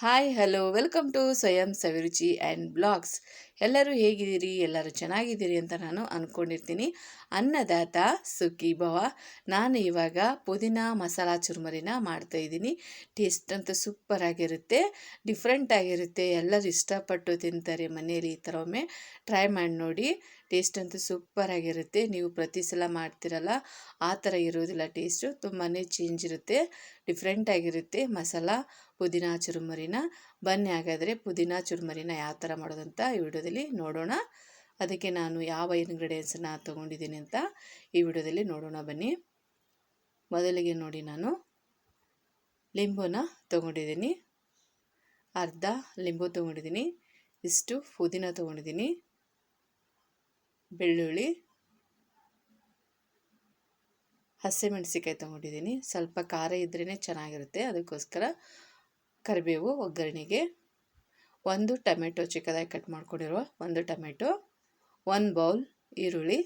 Hi hello welcome to ಸ್ವಯಂ ಸವಿರುಚಿ and blogs ಎಲ್ಲರೂ ಹೇಗಿದ್ದೀರಿ? ಎಲ್ಲರೂ ಚೆನ್ನಾಗಿದ್ದೀರಿ ಅಂತ ನಾನು ಅಂದ್ಕೊಂಡಿರ್ತೀನಿ ಅನ್ನದಾತ ಸುಖಿ ಭವ. ನಾನು ಇವಾಗ ಪುದೀನ ಮಸಾಲ ಚುರುಮರಿನ ಮಾಡ್ತಾಯಿದ್ದೀನಿ ಟೇಸ್ಟ್ ಅಂತೂ ಸೂಪರ್ ಆಗಿರುತ್ತೆ. ಡಿಫ್ರೆಂಟ್ ಆಗಿರುತ್ತೆ. ಎಲ್ಲರೂ ಇಷ್ಟಪಟ್ಟು ತಿಂತಾರೆ ಮನೆಯಲ್ಲಿ ಈ ಥರ ಒಮ್ಮೆ. ಟ್ರೈ ಮಾಡಿ ನೋಡಿ. ಟೇಸ್ಟ್ ಅಂತೂ ಸೂಪರ್ ಆಗಿರುತ್ತೆ. ನೀವು ಪ್ರತಿ ಸಲ ಮಾಡ್ತಿರಲ್ಲ, ಆ ಥರ ಇರೋದಿಲ್ಲ. ಟೇಸ್ಟು ತುಂಬಾ ಚೇಂಜ್ ಇರುತ್ತೆ. ಡಿಫ್ರೆಂಟ್ ಆಗಿರುತ್ತೆ. ಮಸಾಲ, ಪುದೀನ, ಚುರುಮರಿನ. ಬನ್ನಿ ಹಾಗಾದರೆ ಪುದೀನ, ಚುರುಮರಿನ ಯಾವ ಥರ ಮಾಡೋದಂತ ಈ ವಿಡಿಯೋದಲ್ಲಿ ನೋಡೋಣ. ಅದಕ್ಕೆ ನಾನು ಯಾವ ಇನ್ಗ್ರೀಡಿಯೆಂಟ್ಸನ್ನ ತೊಗೊಂಡಿದ್ದೀನಿ ಅಂತ ಈ ವಿಡಿಯೋದಲ್ಲಿ ನೋಡೋಣ ಬನ್ನಿ. ಮೊದಲಿಗೆ ನೋಡಿ ನಾನು. ಲಿಂಬುನ ತೊಗೊಂಡಿದ್ದೀನಿ. ಅರ್ಧ ಲಿಂಬು ತೊಗೊಂಡಿದ್ದೀನಿ. ಇಷ್ಟು ಪುದೀನ ತೊಗೊಂಡಿದ್ದೀನಿ. ಬೆಳ್ಳುಳ್ಳಿ ಹಸಿಮೆಣಸಿಕಾಯಿ ತೊಗೊಂಡಿದ್ದೀನಿ. ಸ್ವಲ್ಪ ಖಾರ ಇದ್ರೇ ಚೆನ್ನಾಗಿರುತ್ತೆ. ಅದಕ್ಕೋಸ್ಕರ ಕರಿಬೇವು, ಒಗ್ಗರಣೆಗೆ ಒಂದು ಟೊಮೆಟೊ, ಚಿಕ್ಕದಾಗಿ ಕಟ್ ಮಾಡ್ಕೊಂಡಿರುವ ಒಂದು ಟೊಮೆಟೊ, ಒಂದು ಬೌಲ್ ಈರುಳ್ಳಿ.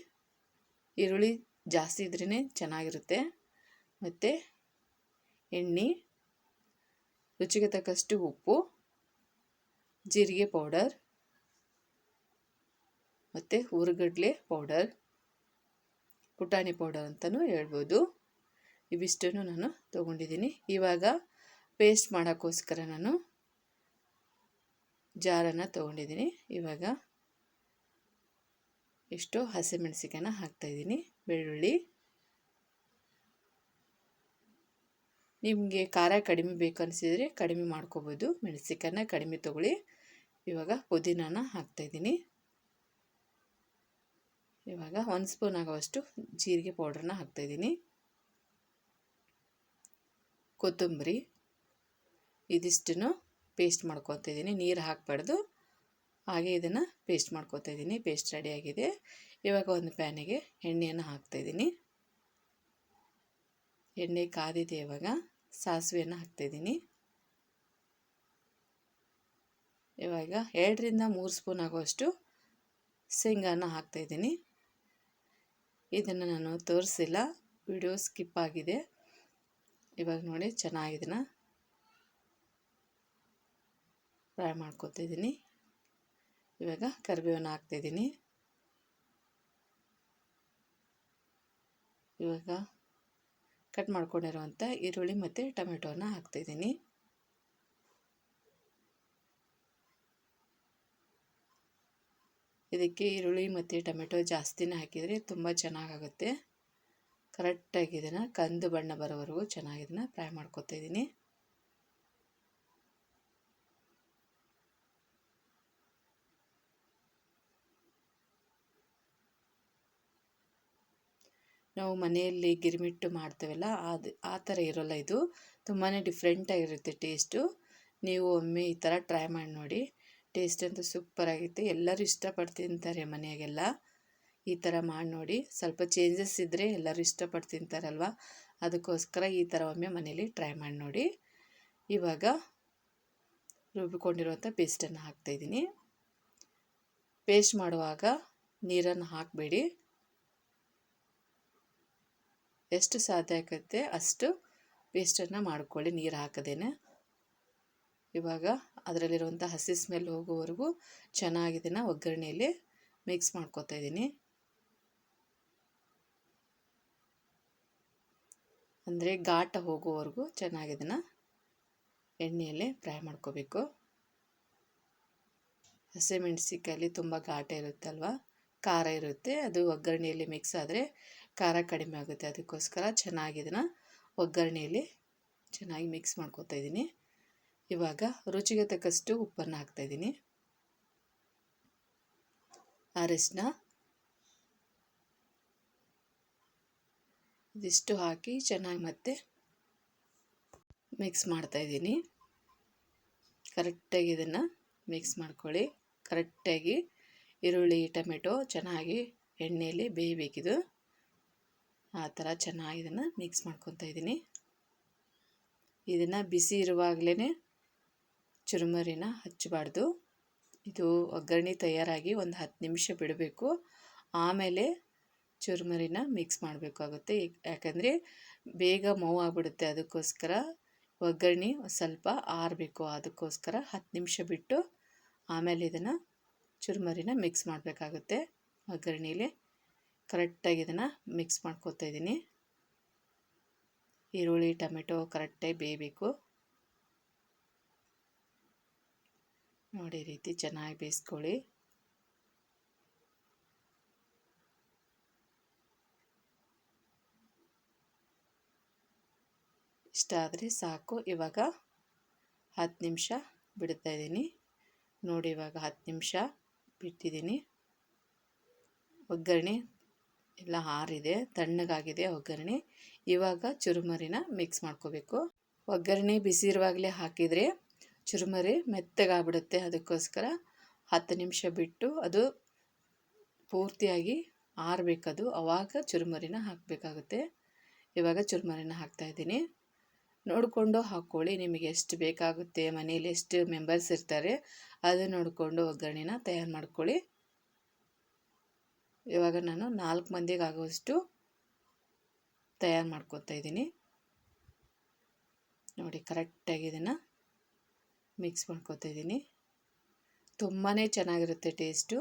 ಈರುಳ್ಳಿ ಜಾಸ್ತಿ ಇದ್ರೇ ಚೆನ್ನಾಗಿರುತ್ತೆ. ಮತ್ತು ಎಣ್ಣೆ, ರುಚಿಗೆ ತಕ್ಕಷ್ಟು ಉಪ್ಪು, ಜೀರಿಗೆ ಪೌಡರ್, ಮತ್ತು ಹುರುಗಡ್ಲೆ ಪೌಡರ್. ಪುಟಾಣಿ ಪೌಡರ್ ಅಂತಲೂ ಹೇಳ್ಬೋದು. ಇವಿಷ್ಟನ್ನು ನಾನು ತೊಗೊಂಡಿದ್ದೀನಿ. ಇವಾಗ ಪೇಸ್ಟ್ ಮಾಡೋಕ್ಕೋಸ್ಕರ ನಾನು ಜಾರನ್ನು ತೊಗೊಂಡಿದ್ದೀನಿ. ಇವಾಗ ಹಸಿ ಹಸಿಮೆಣಸಿಕಾಯನ್ನ ಹಾಕ್ತಾಯಿದ್ದೀನಿ ಬೆಳ್ಳುಳ್ಳಿ. ನಿಮಗೆ ಖಾರ ಕಡಿಮೆ ಬೇಕು ಅನಿಸಿದರೆ ಕಡಿಮೆ ಮಾಡ್ಕೋಬೋದು. ಮೆಣಸಿಕಾಯನ್ನ ಕಡಿಮೆ ತೊಗೊಳ್ಳಿ. ಇವಾಗ ಪುದೀನಾನ ಹಾಕ್ತಾಯಿದ್ದೀನಿ ಇವಾಗ ಒಂದು ಸ್ಪೂನ್ ಆಗೋವಷ್ಟು ಜೀರಿಗೆ ಪೌಡ್ರನ್ನ ಹಾಕ್ತಾಯಿದ್ದೀನಿ. ಕೊತ್ತಂಬರಿ ಇದಿಷ್ಟನ್ನು ಪೇಸ್ಟ್ ಮಾಡ್ಕೊತಿದ್ದೀನಿ. ನೀರು ಹಾಕಬಾರ್ದು. ಹಾಗೆ ಇದನ್ನು ಪೇಸ್ಟ್ ಮಾಡ್ಕೊತಾ ಇದ್ದೀನಿ ಪೇಸ್ಟ್ ರೆಡಿಯಾಗಿದೆ ಇವಾಗ ಒಂದು ಪ್ಯಾನಿಗೆ ಎಣ್ಣೆಯನ್ನು ಹಾಕ್ತಾಯಿದ್ದೀನಿ. ಎಣ್ಣೆ ಕಾದಿದೆ ಇವಾಗ. ಸಾಸಿವೆಯನ್ನು ಹಾಕ್ತಾಯಿದ್ದೀನಿ. ಇವಾಗ ಎರಡರಿಂದ ಮೂರು ಸ್ಪೂನ್ ಆಗುವಷ್ಟು ಶೇಂಗಾನ ಹಾಕ್ತಾಯಿದ್ದೀನಿ. ಇದನ್ನು ನಾನು ತೋರಿಸಿಲ್ಲ. ವಿಡಿಯೋ ಸ್ಕಿಪ್ ಆಗಿದೆ. ಇವಾಗ ನೋಡಿ ಚೆನ್ನಾಗಿದೆನಾ ಫ್ರೈ ಮಾಡ್ಕೊತಿದ್ದೀನಿ ಇವಾಗ ಕರಿಬೇವನ್ನು ಹಾಕ್ತಿದ್ದೀನಿ ಇವಾಗ ಕಟ್ ಮಾಡ್ಕೊಂಡಿರುವಂಥ ಈರುಳ್ಳಿ ಮತ್ತು ಟೊಮೆಟೊನ ಹಾಕ್ತಾಯಿದ್ದೀನಿ ಇದಕ್ಕೆ ಈರುಳ್ಳಿ ಮತ್ತು ಟೊಮೆಟೊ ಜಾಸ್ತಿನೇ ಹಾಕಿದರೆ ತುಂಬ ಚೆನ್ನಾಗಾಗುತ್ತೆ. ಕರೆಕ್ಟಾಗಿ ಇದನ್ನು ಕಂದು ಬಣ್ಣ ಬರೋವರೆಗೂ ಚೆನ್ನಾಗಿ ಇದನ್ನು ಫ್ರೈ ಮಾಡ್ಕೊತಾ ಇದ್ದೀನಿ. ನಾವು ಮನೆಯಲ್ಲಿ ಗಿರ್ಮಿಟ್ಟು ಮಾಡ್ತೇವಲ್ಲ ಅದು ಆ ಥರ ಇರೋಲ್ಲ ಇದು. ತುಂಬಾ ಡಿಫ್ರೆಂಟಾಗಿರುತ್ತೆ ಟೇಸ್ಟು ನೀವು ಒಮ್ಮೆ ಈ ಥರ ಟ್ರೈ ಮಾಡಿ ನೋಡಿ. ಟೇಸ್ಟ್ ಅಂತೂ ಸೂಪರಾಗಿತ್ತು ಎಲ್ಲರೂ ಇಷ್ಟಪಟ್ಟು ತಿಂತಾರೆ ಮನೆಯಾಗೆಲ್ಲ ಈ ಥರ ಮಾಡಿ ನೋಡಿ. ಸ್ವಲ್ಪ ಚೇಂಜಸ್ ಇದ್ದರೆ ಎಲ್ಲರೂ ಇಷ್ಟಪಟ್ಟು ತಿಂತಾರಲ್ವ? ಅದಕ್ಕೋಸ್ಕರ ಈ ಥರ ಒಮ್ಮೆ ಮನೇಲಿ ಟ್ರೈ ಮಾಡಿ ನೋಡಿ. ಇವಾಗ ರುಬ್ಬಿಕೊಂಡಿರುವಂಥ ಪೇಸ್ಟನ್ನು ಹಾಕ್ತಾಯಿದ್ದೀನಿ ಪೇಸ್ಟ್ ಮಾಡುವಾಗ ನೀರನ್ನು ಹಾಕಬೇಡಿ. ಎಷ್ಟು ಸಾಧ್ಯ ಆಗುತ್ತೆ ಅಷ್ಟು ಪೇಸ್ಟನ್ನು ಮಾಡ್ಕೊಳ್ಳಿ. ನೀರು ಹಾಕದೇನೆ. ಇವಾಗ ಅದರಲ್ಲಿರುವಂಥ ಹಸಿ ಸ್ಮೆಲ್ ಹೋಗುವವರೆಗೂ ಚೆನ್ನಾಗಿ ಇದನ್ನು ಒಗ್ಗರಣೆಯಲ್ಲಿ ಮಿಕ್ಸ್ ಮಾಡ್ಕೊತಾ ಇದ್ದೀನಿ. ಅಂದರೆ ಘಾಟ ಹೋಗುವವರೆಗೂ ಚೆನ್ನಾಗಿ ಇದನ್ನು ಎಣ್ಣೆಯಲ್ಲಿ ಫ್ರೈ ಮಾಡ್ಕೋಬೇಕು. ಹಸಿಮೆಣಸಿಕಾಯಲ್ಲಿ ತುಂಬ ಘಾಟ ಇರುತ್ತಲ್ವ? ಖಾರ ಇರುತ್ತೆ, ಅದು ಒಗ್ಗರಣೆಯಲ್ಲಿ ಮಿಕ್ಸ್ ಆದರೆ ಖಾರ ಕಡಿಮೆ ಆಗುತ್ತೆ. ಅದಕ್ಕೋಸ್ಕರ ಚೆನ್ನಾಗಿದನ್ನು ಒಗ್ಗರಣೆಯಲ್ಲಿ ಚೆನ್ನಾಗಿ ಮಿಕ್ಸ್ ಮಾಡ್ಕೋತಾ ಇದ್ದೀನಿ. ಇವಾಗ ರುಚಿಗೆ ತಕ್ಕಷ್ಟು ಉಪ್ಪನ್ನು ಹಾಕ್ತಾಯಿದ್ದೀನಿ. ಅರಿಶಿನ ಇದಿಷ್ಟು ಹಾಕಿ ಚೆನ್ನಾಗಿ ಮತ್ತೆ ಮಿಕ್ಸ್ ಮಾಡ್ತಾಯಿದ್ದೀನಿ. ಕರೆಕ್ಟಾಗಿ ಇದನ್ನು ಮಿಕ್ಸ್ ಮಾಡ್ಕೊಳ್ಳಿ. ಕರೆಕ್ಟಾಗಿ ಈರುಳ್ಳಿ, ಟೊಮೆಟೊ ಚೆನ್ನಾಗಿ ಎಣ್ಣೆಯಲ್ಲಿ ಬೇಯಬೇಕಿದು. ಆ ಥರ ಚೆನ್ನಾಗಿ ಇದನ್ನು ಮಿಕ್ಸ್ ಮಾಡ್ಕೊತಾ ಇದ್ದೀನಿ ಇದನ್ನು ಬಿಸಿ ಇರುವಾಗಲೇ ಚುರುಮುರಿನ ಹಚ್ಚಬಾರ್ದು. ಇದು ಒಗ್ಗರಣೆ ತಯಾರಾಗಿ ಒಂದು ಹತ್ತು ನಿಮಿಷ ಬಿಡಬೇಕು. ಆಮೇಲೆ ಚುರುಮುರಿನ ಮಿಕ್ಸ್ ಮಾಡಬೇಕಾಗುತ್ತೆ. ಯಾಕಂದರೆ ಬೇಗ ಮೌ ಆಗಿಬಿಡುತ್ತೆ ಅದಕ್ಕೋಸ್ಕರ. ಒಗ್ಗರಣೆ ಸ್ವಲ್ಪ ಆರಬೇಕು ಅದಕ್ಕೋಸ್ಕರ ಹತ್ತು ನಿಮಿಷ ಬಿಟ್ಟು ಆಮೇಲೆ ಇದನ್ನು ಚುರುಮರಿನ ಮಿಕ್ಸ್ ಮಾಡಬೇಕಾಗುತ್ತೆ. ಒಗ್ಗರಣೆಲಿ ಕರೆಕ್ಟಾಗಿ ಇದನ್ನು ಮಿಕ್ಸ್ ಮಾಡ್ಕೊತಾ ಇದ್ದೀನಿ. ಈರುಳ್ಳಿ, ಟೊಮೆಟೊ ಕರೆಕ್ಟಾಗಿ ಬೇಯಬೇಕು. ನೋಡಿ ರೀತಿ ಚೆನ್ನಾಗಿ ಬೇಯಿಸ್ಕೊಳ್ಳಿ. ಇಷ್ಟ ಆದರೆ ಸಾಕು. ಇವಾಗ ಹತ್ತು ನಿಮಿಷ ಬಿಡ್ತಾ ಇದ್ದೀನಿ. ನೋಡಿ ಇವಾಗ ಹತ್ತು ನಿಮಿಷ ಬಿಟ್ಟಿದ್ದೀನಿ. ಒಗ್ಗರಣೆ ಎಲ್ಲ ಹಾರಿದೆ ತಣ್ಣಗಾಗಿದೆ ಒಗ್ಗರಣೆ. ಇವಾಗ ಚುರುಮರಿನ ಮಿಕ್ಸ್ ಮಾಡ್ಕೋಬೇಕು. ಒಗ್ಗರಣೆ ಬಿಸಿ ಇರುವಾಗಲೇ ಹಾಕಿದರೆ ಚುರುಮರಿ ಮೆತ್ತಗಾಗ್ಬಿಡುತ್ತೆ ಅದಕ್ಕೋಸ್ಕರ ಹತ್ತು ನಿಮಿಷ ಬಿಟ್ಟು ಅದು ಪೂರ್ತಿಯಾಗಿ ಆರಬೇಕದು. ಆವಾಗ ಚುರುಮರಿನ ಹಾಕಬೇಕಾಗುತ್ತೆ. ಇವಾಗ ಚುರುಮರಿನ ಹಾಕ್ತಾಯಿದ್ದೀನಿ ನೋಡಿಕೊಂಡು ಹಾಕ್ಕೊಳ್ಳಿ. ನಿಮಗೆ ಎಷ್ಟು ಬೇಕಾಗುತ್ತೆ ಮನೇಲಿ ಎಷ್ಟು ಮೆಂಬರ್ಸ್ ಇರ್ತಾರೆ ಅದು ನೋಡಿಕೊಂಡು ಒಗ್ಗರಣೆನ ತಯಾರು ಮಾಡ್ಕೊಳ್ಳಿ. ಇವಾಗ ನಾನು ನಾಲ್ಕು ಮಂದಿಗೆ ಆಗುವಷ್ಟು ತಯಾರು ಮಾಡ್ಕೊತಾ ಇದ್ದೀನಿ. ನೋಡಿ ಕರೆಕ್ಟಾಗಿ ಇದನ್ನು ಮಿಕ್ಸ್ ಮಾಡ್ಕೊತಾ ಇದ್ದೀನಿ. ತುಂಬಾ ಚೆನ್ನಾಗಿರುತ್ತೆ ಟೇಸ್ಟು.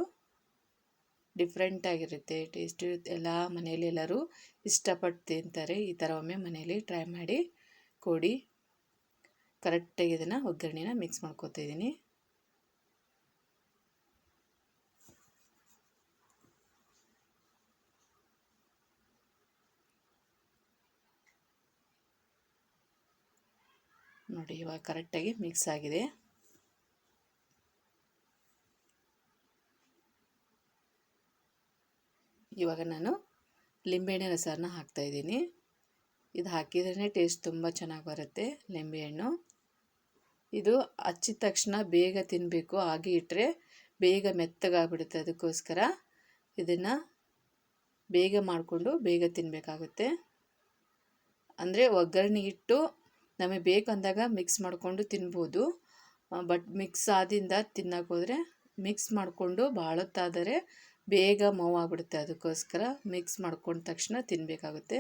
ಡಿಫ್ರೆಂಟಾಗಿರುತ್ತೆ ಟೇಸ್ಟು. ಎಲ್ಲ ಮನೇಲಿ ಎಲ್ಲರೂ ಇಷ್ಟಪಟ್ಟು ತಿಂತಾರೆ. ಈ ಥರ ಒಮ್ಮೆ ಮನೇಲಿ ಟ್ರೈ ಮಾಡಿ, ಕೊಡಿ. ಕರೆಕ್ಟಾಗಿ ಇದನ್ನು ಒಗ್ಗರಣೆನ ಮಿಕ್ಸ್ ಮಾಡ್ಕೊತಾ ಇದ್ದೀನಿ. ನೋಡಿ, ಇವಾಗ ಕರೆಕ್ಟಾಗಿ ಮಿಕ್ಸ್ ಆಗಿದೆ. ಇವಾಗ ನಾನು ಲಿಂಬೆಹಣ್ಣಿನ ರಸನ ಹಾಕ್ತಾಯಿದ್ದೀನಿ ಇದು ಹಾಕಿದ್ರೇ ಟೇಸ್ಟ್ ತುಂಬ ಚೆನ್ನಾಗಿ ಬರುತ್ತೆ ಲಿಂಬೆಹಣ್ಣು. ಇದು ಹಚ್ಚಿದ ತಕ್ಷಣ ಬೇಗ ತಿನ್ನಬೇಕು ಹಾಗೆ ಇಟ್ಟರೆ ಬೇಗ ಮೆತ್ತಗಾಗ್ಬಿಡುತ್ತೆ ಅದಕ್ಕೋಸ್ಕರ. ಇದನ್ನು ಬೇಗ ಮಾಡಿಕೊಂಡು ಬೇಗ ತಿನ್ನಬೇಕಾಗುತ್ತೆ ಅಂದರೆ ಒಗ್ಗರಣೆ ಇಟ್ಟು ನಮಗೆ ಬೇಕಂದಾಗ ಮಿಕ್ಸ್ ಮಾಡಿಕೊಂಡು ತಿನ್ಬೋದು. ಬಟ್ ಮಿಕ್ಸ್ ಆದಿಂದ ತಿನ್ನಕ್ಕೆ ಮಿಕ್ಸ್ ಮಾಡಿಕೊಂಡು ಭಾಳ ಹೊತ್ತಾದರೆ ಬೇಗ ಆಗ್ಬಿಡುತ್ತೆ. ಅದಕ್ಕೋಸ್ಕರ ಮಿಕ್ಸ್ ಮಾಡ್ಕೊಂಡ ತಕ್ಷಣ ತಿನ್ನಬೇಕಾಗುತ್ತೆ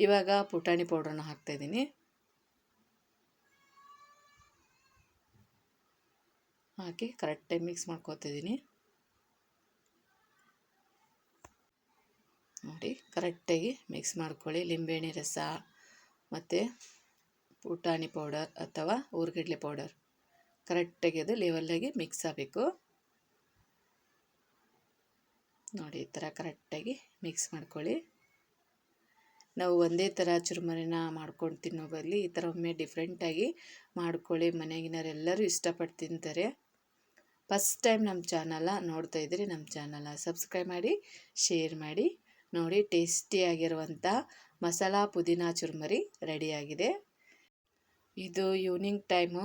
ಇವಾಗ ಪುಟಾಣಿ ಪೌಡ್ರನ್ನ ಹಾಕ್ತಾಯಿದ್ದೀನಿ ಹಾಕಿ ಕರೆಕ್ಟಾಗಿ ಮಿಕ್ಸ್ ಮಾಡ್ಕೊತಿದ್ದೀನಿ ನೋಡಿ ಕರೆಕ್ಟಾಗಿ ಮಿಕ್ಸ್ ಮಾಡ್ಕೊಳ್ಳಿ. ಲಿಂಬೆಹಣ್ಣೆ ರಸ, ಮತ್ತು ಪುಟಾಣಿ ಪೌಡರ್ ಅಥವಾ ಊರ್ಗಡ್ಲೆ ಪೌಡರ್. ಕರೆಕ್ಟಾಗಿ ಅದು ಲೆವೆಲ್ಲಾಗಿ ಮಿಕ್ಸ್ ಆಗಬೇಕು. ನೋಡಿ, ಈ ಥರ ಕರೆಕ್ಟಾಗಿ ಮಿಕ್ಸ್ ಮಾಡ್ಕೊಳ್ಳಿ. ನಾವು ಒಂದೇ ಥರ ಚುರುಮರಿನ ಮಾಡ್ಕೊಂಡು ತಿನ್ನೋ ಬದಲು ಈ ಥರ ಒಮ್ಮೆ ಡಿಫ್ರೆಂಟಾಗಿ ಮಾಡ್ಕೊಳ್ಳಿ. ಮನೆಗಿನವರೆಲ್ಲರೂ ಇಷ್ಟಪಟ್ಟು ತಿಂತಾರೆ. ಫಸ್ಟ್ ಟೈಮ್ ನಮ್ಮ ಚಾನಲ ನೋಡ್ತಾ ಇದ್ರಿ ನಮ್ಮ ಚಾನಲ ಸಬ್ಸ್ಕ್ರೈಬ್ ಮಾಡಿ, ಶೇರ್ ಮಾಡಿ. ನೋಡಿ, ಟೇಸ್ಟಿಯಾಗಿರುವಂಥ ಮಸಾಲ ಪುದೀನ ಚುರುಮರಿ ರೆಡಿಯಾಗಿದೆ. ಇದು ಈವ್ನಿಂಗ್ ಟೈಮು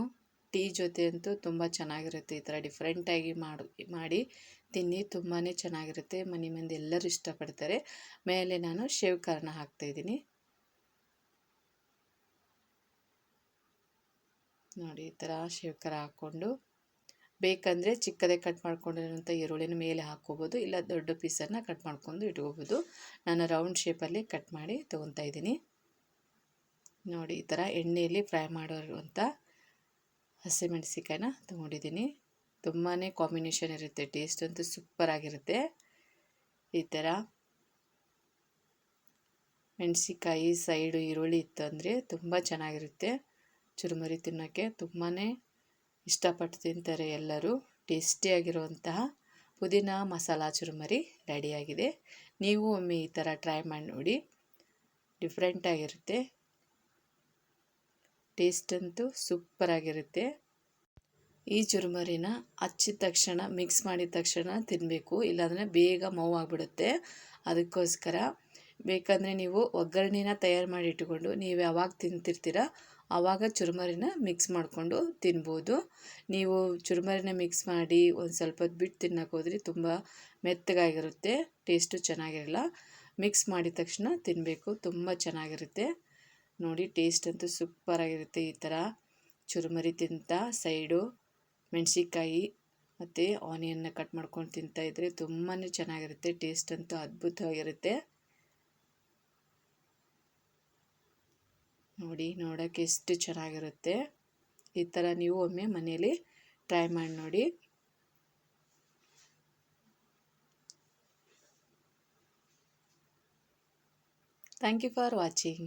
ಟೀ ಜೊತೆ ಅಂತೂ ತುಂಬ ಚೆನ್ನಾಗಿರುತ್ತೆ. ಈ ಥರ ಡಿಫ್ರೆಂಟಾಗಿ ಮಾಡು, ಮಾಡಿ ತಿನ್ನಿ ತುಂಬಾ ಚೆನ್ನಾಗಿರುತ್ತೆ. ಮನೆ ಮಂದಿ ಎಲ್ಲರೂ ಇಷ್ಟಪಡ್ತಾರೆ. ಮೇಲೆ ನಾನು ಶೇವ್ ಖಾರನ ಹಾಕ್ತಾಯಿದ್ದೀನಿ ನೋಡಿ, ಈ ಥರ ಶೇವ್ ಹಾಕ್ಕೊಂಡು, ಬೇಕಂದರೆ ಚಿಕ್ಕದೇ ಕಟ್ ಮಾಡ್ಕೊಂಡಿರೋಂಥ ಈರುಳ್ಳಿನ ಮೇಲೆ ಹಾಕ್ಕೋಬೋದು, ಇಲ್ಲ ದೊಡ್ಡ ಪೀಸನ್ನು ಕಟ್ ಮಾಡ್ಕೊಂಡು ಇಟ್ಕೋಬೋದು. ನಾನು ರೌಂಡ್ ಶೇಪಲ್ಲಿ ಕಟ್ ಮಾಡಿ ತೊಗೊತಾ ಇದ್ದೀನಿ. ನೋಡಿ ಈ ಥರ ಎಣ್ಣೆಯಲ್ಲಿ ಫ್ರೈ ಮಾಡಿರುವಂಥ ಹಸಿಮೆಣಸಿಕಾಯಿನ ತೊಗೊಂಡಿದ್ದೀನಿ. ತುಂಬಾ ಕಾಂಬಿನೇಷನ್ ಇರುತ್ತೆ, ಟೇಸ್ಟ್ ಅಂತೂ ಸೂಪರಾಗಿರುತ್ತೆ ಈ ಥರ ಮೆಣಸಿಕಾಯಿ ಸೈಡು, ಈರುಳ್ಳಿ ಇತ್ತು ಅಂದರೆ ತುಂಬ ಚೆನ್ನಾಗಿರುತ್ತೆ. ಚುರುಮುರಿ ತಿನ್ನೋಕ್ಕೆ ತುಂಬಾ ಇಷ್ಟಪಟ್ಟು ತಿಂತಾರೆ ಎಲ್ಲರೂ. ಟೇಸ್ಟಿಯಾಗಿರುವಂತಹ ಪುದೀನ ಮಸಾಲ ಚುರುಮರಿ ರೆಡಿಯಾಗಿದೆ. ನೀವು ಒಮ್ಮೆ ಈ ಥರ ಟ್ರೈ ಮಾಡಿ ನೋಡಿ ಡಿಫ್ರೆಂಟಾಗಿರುತ್ತೆ ಟೇಸ್ಟ್ ಅಂತೂ ಸೂಪರಾಗಿರುತ್ತೆ. ಈ ಚುರುಮರಿನ ಹಚ್ಚಿದ ತಕ್ಷಣ, ಮಿಕ್ಸ್ ಮಾಡಿದ ತಕ್ಷಣ ತಿನ್ನಬೇಕು ಇಲ್ಲಾಂದರೆ ಬೇಗ ಆಗಿಬಿಡುತ್ತೆ. ಅದಕ್ಕೋಸ್ಕರ ಬೇಕಂದರೆ ನೀವು ಒಗ್ಗರಣೆನ ತಯಾರು ಮಾಡಿ ಇಟ್ಟುಕೊಂಡು, ನೀವು ಯಾವಾಗ ತಿಂತಿರ್ತೀರ ಆವಾಗ ಚುರುಮರಿನ ಮಿಕ್ಸ್ ಮಾಡಿಕೊಂಡು ತಿನ್ಬೋದು. ನೀವು ಚುರುಮರಿನ ಮಿಕ್ಸ್ ಮಾಡಿ ಒಂದು ಸ್ವಲ್ಪ ಹೊತ್ತು ಬಿಟ್ಟು ತಿನ್ನೋಕೆ ಹೋದ್ರೆ ತುಂಬ ಮೆತ್ತಗಾಗಿರುತ್ತೆ, ಟೇಸ್ಟು ಚೆನ್ನಾಗಿರಲ್ಲ. ಮಿಕ್ಸ್ ಮಾಡಿದ ತಕ್ಷಣ ತಿನ್ನಬೇಕು ತುಂಬ ಚೆನ್ನಾಗಿರುತ್ತೆ. ನೋಡಿ, ಟೇಸ್ಟ್ ಅಂತೂ ಸೂಪರಾಗಿರುತ್ತೆ ಈ ಥರ. ಚುರುಮರಿ ತಿಂತ, ಸೈಡು ಮೆಣಸಿಕಾಯಿ ಮತ್ತು ಆನಿಯನ್ನ ಕಟ್ ಮಾಡ್ಕೊಂಡು ತಿಂತಾಯಿದ್ರೆ ತುಂಬಾ ಚೆನ್ನಾಗಿರುತ್ತೆ. ಟೇಸ್ಟ್ ಅಂತೂ ಅದ್ಭುತವಾಗಿರುತ್ತೆ. ನೋಡಿ ನೋಡೋಕ್ಕೆ ಎಷ್ಟು ಚೆನ್ನಾಗಿರುತ್ತೆ. ಈ ಥರ ನೀವು ಒಮ್ಮೆ ಮನೇಲಿ ಟ್ರೈ ಮಾಡಿ ನೋಡಿ. Thank you for watching.